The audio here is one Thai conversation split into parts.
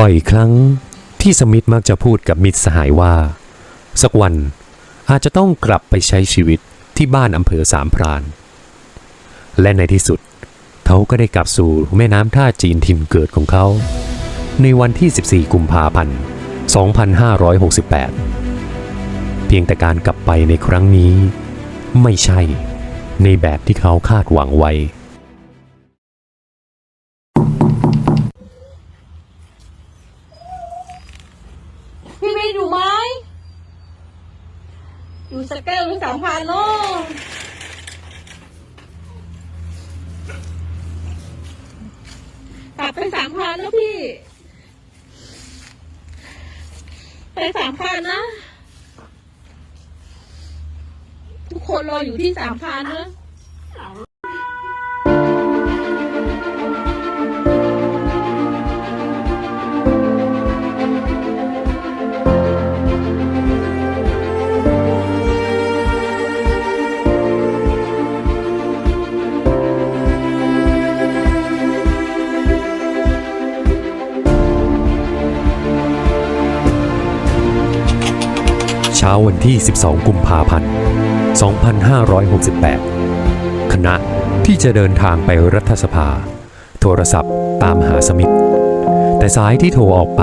บ่อยครั้งที่สมิธมักจะพูดกับมิตรสหายว่า สักวันอาจจะต้องกลับไปใช้ชีวิตที่บ้านอำเภอสามพราน และในที่สุดเขาก็ได้กลับสู่แม่น้ำท่าจีนถิ่นเกิดของเขา ในวันที่ 14 กุมภาพันธ์ 2568 เพียงแต่การกลับไปในครั้งนี้ ไม่ใช่ในแบบที่เขาคาดหวังไว้ พี่เมย์อยู่ไหม อยู่สกแก้วหรือสามพันโลปรับเปสามพันนะพี่ไปสามพันนะ ทุกคนรออยู่ที่สามพันนะ วันที่ 12 กุมภาพันธ์ 2568 คณะที่จะเดินทางไปรัฐสภา โทรศัพท์ตามหาสมิธแต่สายที่โทรออกไป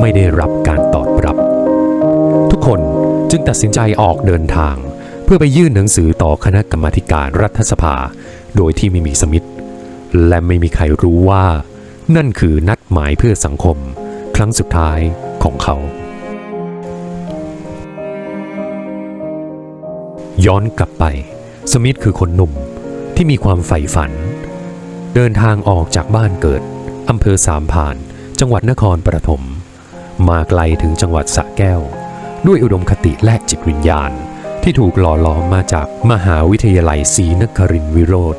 ไม่ได้รับการตอบรับ ทุกคนจึงตัดสินใจออกเดินทาง เพื่อไปยื่นหนังสือต่อคณะกรรมาการรัฐสภา โดยที่ไม่มีสมิธและไม่มีใครรู้ว่า นั่นคือนัดหมายเพื่อสังคม ครั้งสุดท้ายของเขา ย้อนกลับไป สมิธคือคนหนุ่มที่มีความใฝ่ฝัน เดินทางออกจากบ้านเกิดอำเภอสามพาน จังหวัดนครปฐมมาไกลถึงจังหวัดสระแก้ว ด้วยอุดมคติและจิตวิญญาณ ที่ถูกหล่อหลอมมาจากมหาวิทยาลัยศรีนครินทรวิโรธ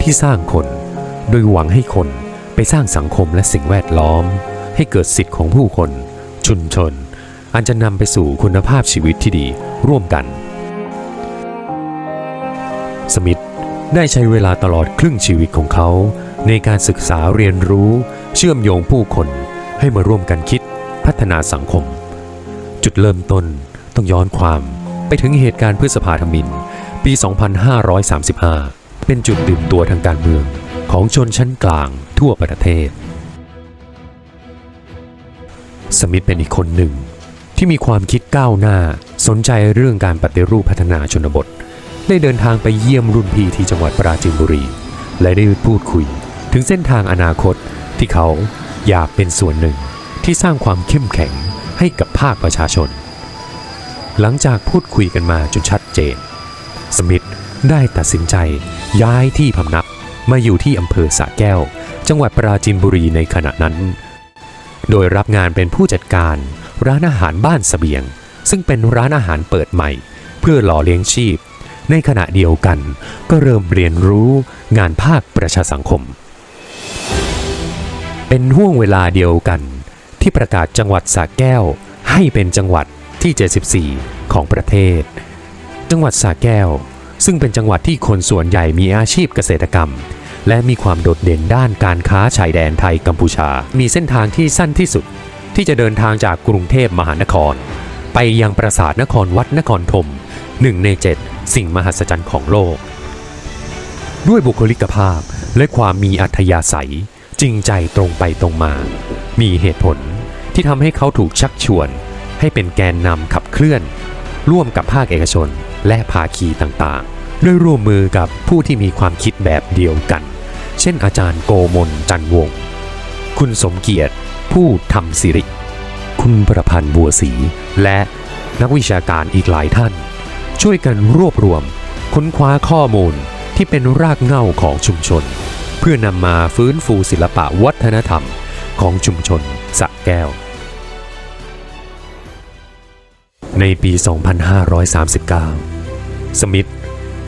ที่สร้างคน โดยหวังให้คนไปสร้างสังคมและสิ่งแวดล้อม ให้เกิดสิทธิ์ของผู้คน ชุมชน อันจะนำไปสู่คุณภาพชีวิตที่ดีร่วมกัน สมิธได้ใช้เวลาตลอดครึ่งชีวิตของเขา ในการศึกษาเรียนรู้เชื่อมโยงผู้คนให้มาร่วมกันคิดพัฒนาสังคม จุดเริ่มต้นต้องย้อนความไปถึงเหตุการณ์พฤษภาธมิน ปี 2535 เป็นจุดดื่มตัวทางการเมืองของชนชั้นกลางทั่วประเทศ สมิธเป็นอีกคนหนึ่งที่มีความคิดก้าวหน้าสนใจเรื่องการปฏิรูปพัฒนาชนบท ได้เดินทางไปเยี่ยมรุ่นพี่ที่จังหวัดปราจีนบุรี และได้พูดคุย ถึงเส้นทางอนาคตที่เขาอยากเป็นส่วนหนึ่งที่สร้างความเข้มแข็งให้กับภาคประชาชน หลังจากพูดคุยกันมาจนชัดเจน สมิธได้ตัดสินใจย้ายที่พำนักมาอยู่ที่อำเภอสะแก้ว จังหวัดปราจีนบุรีในขณะนั้น โดยรับงานเป็นผู้จัดการร้านอาหารบ้านเสบียง ซึ่งเป็นร้านอาหารเปิดใหม่ เพื่อหล่อเลี้ยงชีพ ในขณะเดียวกันก็เริ่มเรียนรู้งานภาคประชาสังคม เป็นห่วงเวลาเดียวกัน ที่ประกาศจังหวัดสระแก้วให้เป็นจังหวัดที่ 74 ของประเทศ จังหวัดสระแก้ว ซึ่งเป็นจังหวัดที่คนส่วนใหญ่มีอาชีพเกษตรกรรม และมีความโดดเด่นด้านการค้าชายแดนไทยกัมพูชา มีเส้นทางที่สั้นที่สุด ที่จะเดินทางจากกรุงเทพมหานคร ไปยังปราสาทนครวัดนครธมหนึ่งในเจ็ด สิ่งมหัศจรรย์ของโลก ด้วยบุคลิกภาพและความมีอัธยาศัยจริงใจตรงไปตรงมา มีเหตุผลที่ทำให้เขาถูกชักชวน ให้เป็นแกนนำขับเคลื่อน ร่วมกับภาคเอกชนและภาคีต่างๆ ด้วยร่วมมือกับผู้ที่มีความคิดแบบเดียวกัน เช่นอาจารย์โกมลจันวงศ์คุณสมเกียรติผู้ทำสิริ คุณประพันธ์บัวศรีและนักวิชาการอีกหลายท่าน ช่วยกันรวบรวม ค้นคว้าข้อมูลที่เป็นรากเหง้าของชุมชน เพื่อนำมาฟื้นฟูศิลปะวัฒนธรรมของชุมชนสะแก้ว ในปี 2539 สมิธ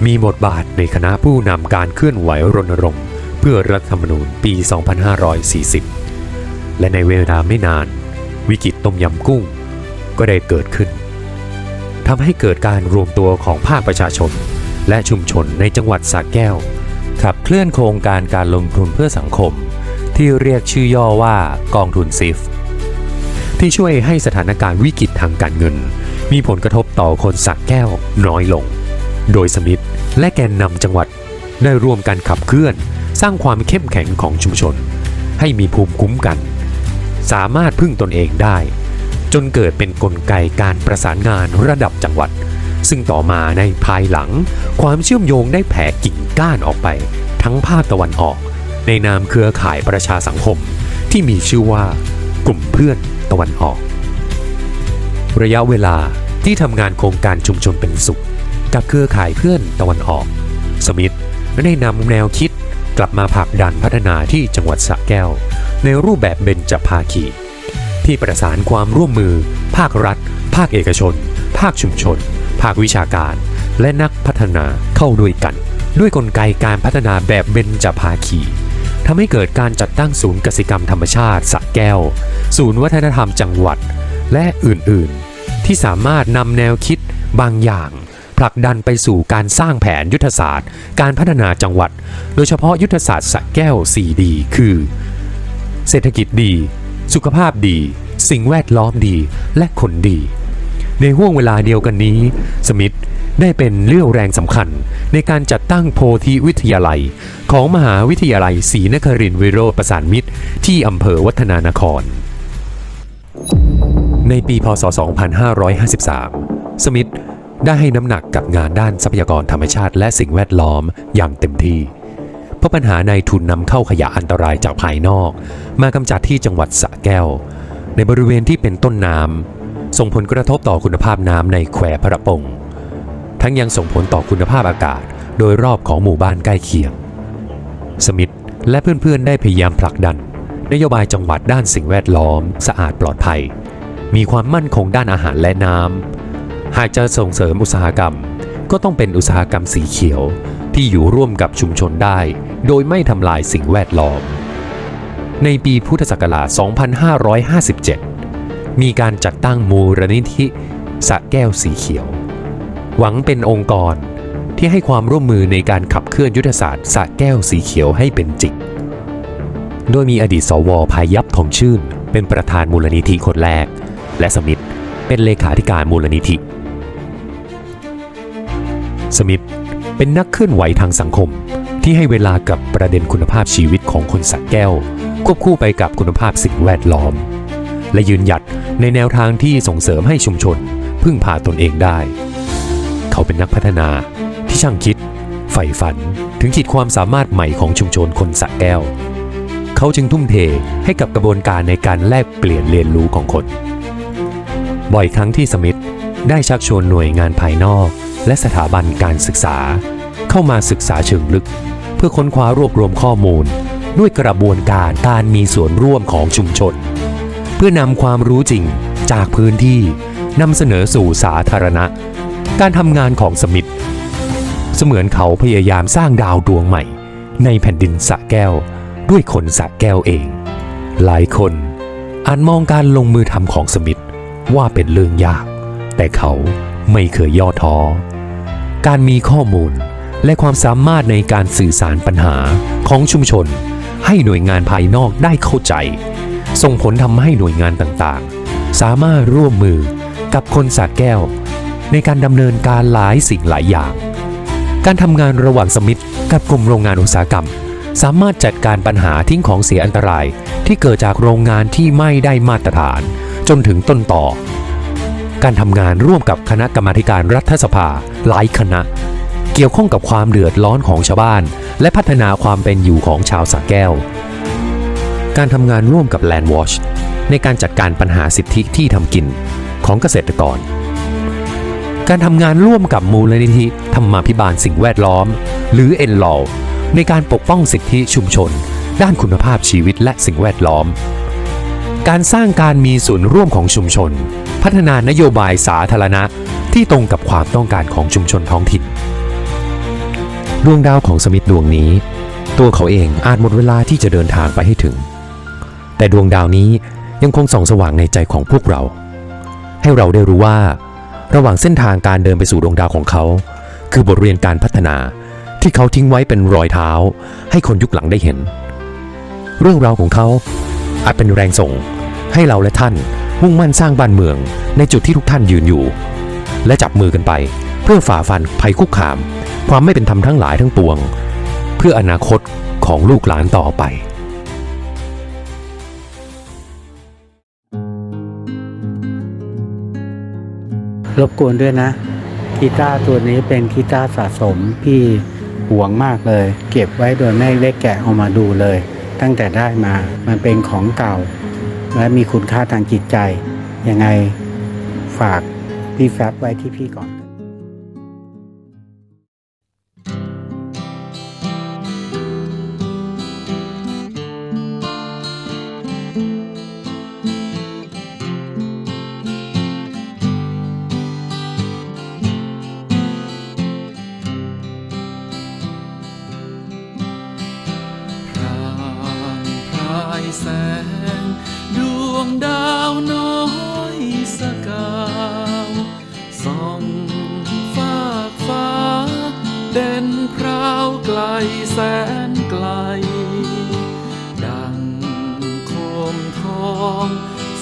มีบทบาทในคณะผู้นำการเคลื่อนไหวรณรงค์ เพื่อรัฐธรรมนูญปี 2540 และในเวลาไม่นาน วิกฤตต้มยำกุ้งก็ได้เกิดขึ้น ทำให้เกิดการรวมตัวของภาคประชาชน และชุมชนในจังหวัดสระแก้ว ขับเคลื่อนโครงการการลงทุนเพื่อสังคม ที่เรียกชื่อย่อว่ากองทุนซิฟที่ช่วยให้สถานการณ์วิกฤตทางการเงิน มีผลกระทบต่อคนสักแก้วน้อยลง โดยสมิธและแกนนำจังหวัด ได้ร่วมกันขับเคลื่อน สร้างความเข้มแข็งของชุมชน ให้มีภูมิคุ้มกัน สามารถพึ่งตนเองได้ จนเกิดเป็นนกลไกการประสานงานระดับจังหวัด ซึ่งต่อมาในภายหลัง ความเชื่อมโยงได้แผ่กิ่งก้านออกไป ทั้งภาคตะวันออก ในนามเครือข่ายประชาสังคม ที่มีชื่อว่า กลุ่มเพื่อนตะวันออก ระยะเวลาที่ทำงานโครงการชุมชนเป็นสุข กับเครือข่ายเพื่อนตะวันออก สมิธได้นำแนวคิดกลับมาผลักดันพัฒนาที่จังหวัดสระแก้ว ในรูปแบบเบญจภาคี ที่ประสานความร่วมมือ ภาครัฐ ภาคเอกชน ภาคชุมชน ภาควิชาการ และนักพัฒนาเข้าด้วยกัน ด้วยกลไกการพัฒนาแบบเบญจภาคีทำให้เกิดการจัดตั้งศูนย์กสิกรรมธรรมชาติสะแก้ว ศูนย์วัฒนธรรมจังหวัด และอื่นๆ ที่สามารถนำแนวคิดบางอย่างผลักดันไปสู่การสร้างแผนยุทธศาสตร์ การพัฒนาจังหวัด โดยเฉพาะยุทธศาสตร์สะแก้ว 4D คือ เศรษฐกิจดี สุขภาพดี สิ่งแวดล้อมดีและคนดี ในห่วงเวลาเดียวกันนี้ สมิธได้เป็นเรี่ยวแรงสำคัญในการจัดตั้งโพธิวิทยาลัย ของมหาวิทยาลัยศรีนครินทร์วิโรธประสานมิตร ที่อำเภอวัฒนานคร ในปีพศ 2553 สมิธได้ให้น้ำหนักกับงานด้านทรัพยากรธรรมชาติและสิ่งแวดล้อมอย่างเต็มที่ เพราะปัญหาในทุนนำเข้าขยะอันตรายจากภายนอก มากำจัดที่จังหวัดสระแก้ว ในบริเวณที่เป็นต้นน้ำส่งผลกระทบต่อคุณภาพน้ำในแควพระปงทั้งยังส่งผลต่อคุณภาพอากาศ โดยรอบของหมู่บ้านใกล้เคียง สมิธและเพื่อนๆได้พยายามผลักดัน นโยบายจังหวัดด้านสิ่งแวดล้อม สะอาดปลอดภัย มีความมั่นคงด้านอาหารและน้ำหากจะส่งเสริมอุตสาหกรรม ก็ต้องเป็นอุตสาหกรรมสีเขียว ที่อยู่ร่วมกับชุมชนได้ โดยไม่ทำลายสิ่งแวดล้อม ในปีพุทธศักราช 2557 มีการจัดตั้งมูลนิธิสะแก้วสีเขียว หวังเป็นองค์กรที่ให้ความร่วมมือในการขับเคลื่อนยุทธศาสตร์สะแก้วสีเขียวให้เป็นจริง โดยมีอดีตสวพายัพทองชื่น เป็นประธานมูลนิธิคนแรก และสมิธเป็นเลขาธิการมูลนิธิ สมิธ เป็นนักเคลื่อนไหวทางสังคม ที่ให้เวลากับประเด็นคุณภาพชีวิตของคนสักแก้ว ควบคู่ไปกับคุณภาพสิ่งแวดล้อม และยืนหยัดในแนวทางที่ส่งเสริมให้ชุมชน พึ่งพาตนเองได้ เขาเป็นนักพัฒนาที่ช่างคิดใฝ่ฝันถึงขีดความสามารถใหม่ของชุมชนคนสระแก้ว เขาจึงทุ่มเทให้กับกระบวนการในการแลกเปลี่ยนเรียนรู้ของคน บ่อยครั้งที่สมิธได้ชักชวนหน่วยงานภายนอก และสถาบันการศึกษา เข้ามาศึกษาเชิงลึก เพื่อค้นคว้ารวบรวมข้อมูล ด้วยกระบวนการการมีส่วนร่วมของชุมชน เพื่อนำความรู้จริงจากพื้นที่นำเสนอสู่สาธารณะ การทำงานของสมิธเสมือนเขาพยายามสร้างดาวดวงใหม่ ในแผ่นดินสะแก้ว ด้วยคนสะแก้วเอง หลายคนอาจมองการลงมือทำของสมิธว่าเป็นเรื่องยาก แต่เขาไม่เคยย่อท้อ การมีข้อมูล และความสามารถในการสื่อสารปัญหาของชุมชน ให้หน่วยงานภายนอกได้เข้าใจ ส่งผลทำให้หน่วยงานต่างๆ สามารถร่วมมือกับคนสระแก้ว ในการดำเนินการหลายสิ่งหลายอย่าง การทำงานระหว่างสมิธกับกลุ่มโรงงานอุตสาหกรรม สามารถจัดการปัญหาทิ้งของเสียอันตรายที่เกิดจากโรงงานที่ไม่ได้มาตรฐาน จนถึงต้นต่อ การทำงานร่วมกับคณะกรรมาการรัฐสภาหลายคณะ เกี่ยวข้องกับความเดือดร้อนของชาวบ้าน และพัฒนาความเป็นอยู่ของชาวสระแก้ว การทำงานร่วมกับ Land Watch ในการจัดการปัญหาสิทธิที่ทำกินของเกษตรกร การทำงานร่วมกับมูลนิธิธรรมาภิบาลสิ่งแวดล้อม หรือ n l a w ในการปกป้องสิทธิชุมชน ด้านคุณภาพชีวิตและสิ่งแวดล้อม การสร้างการมีส่วนร่วมของชุมชน พัฒนานโยบายสาธารณะที่ตรงกับความต้องการของชุมชนท้องถิ่นดวงดาวของสมิธดวงนี้ ตัวเขาเองอาจหมดเวลาที่จะเดินทางไปให้ถึง แต่ดวงดาวนี้ยังคงส่องสว่างในใจของพวกเรา ให้เราได้รู้ว่า ระหว่างเส้นทางการเดินไปสู่ดวงดาวของเขา คือบทเรียนการพัฒนาที่เขาทิ้งไว้เป็นรอยเท้า ให้คนยุคหลังได้เห็น เรื่องราวของเขาอาจเป็นแรงส่งให้เราและท่าน มุ่งมั่นสร้างบ้านเมือง ในจุดที่ทุกท่านยืนอยู่ และจับมือกันไป เพื่อฝ่าฟันภัยคุกคาม ความไม่เป็นธรรมทั้งหลายทั้งปวง เพื่ออนาคตของลูกหลานต่อไปรบกวนด้วยนะกีตาร์ตัวนี้เป็นกีตาร์สะสมพี่หวงมากเลย เก็บไว้โดยไม่ได้แกะออกมาดูเลย ตั้งแต่ได้มามันเป็นของเก่า และมีคุณค่าทางจิตใจ ยังไงฝากพี่แฟบไว้ที่พี่ก่อนแสง ดวงดาวน้อยสกาวส่องฟากฟ้า เด่นพราวไกลแสนไกล ดังโคมทอง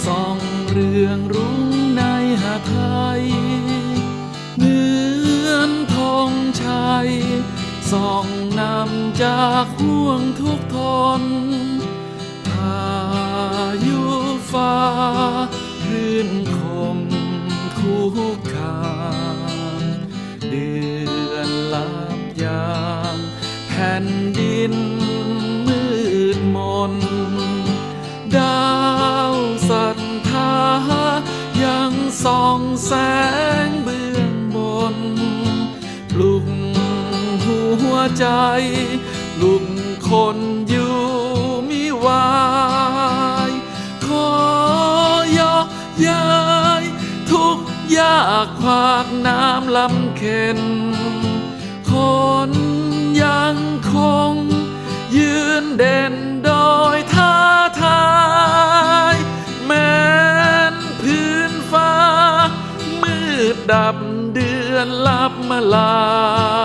ส่องเรืองรุ้งในหาไทยเหมือนธงชัยส่องนำจากห่วงทุกทน ฟ้ารื่นคมคุกคามเดือนลับยามแผ่นดินมืดมน ดาวศรัทธายังส่องแสงเบื้องบนปลุกหัวใจลุกคนอยู่มิวา ยาย ทุกยากขวากน้ำลำเค็น คนยังคง ยืนเด่นโดยท้าทาย แม้นพื้นฟ้า มืดดับเดือนลับมาลา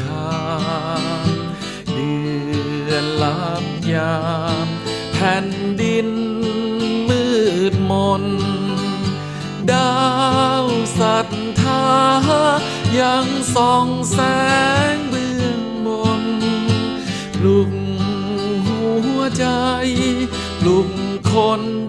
คามเดือนลามยามแผ่นดินมืดมน ดาวสัทธายังส่องแสงเบื้องบนลุกหัวใจลุกคน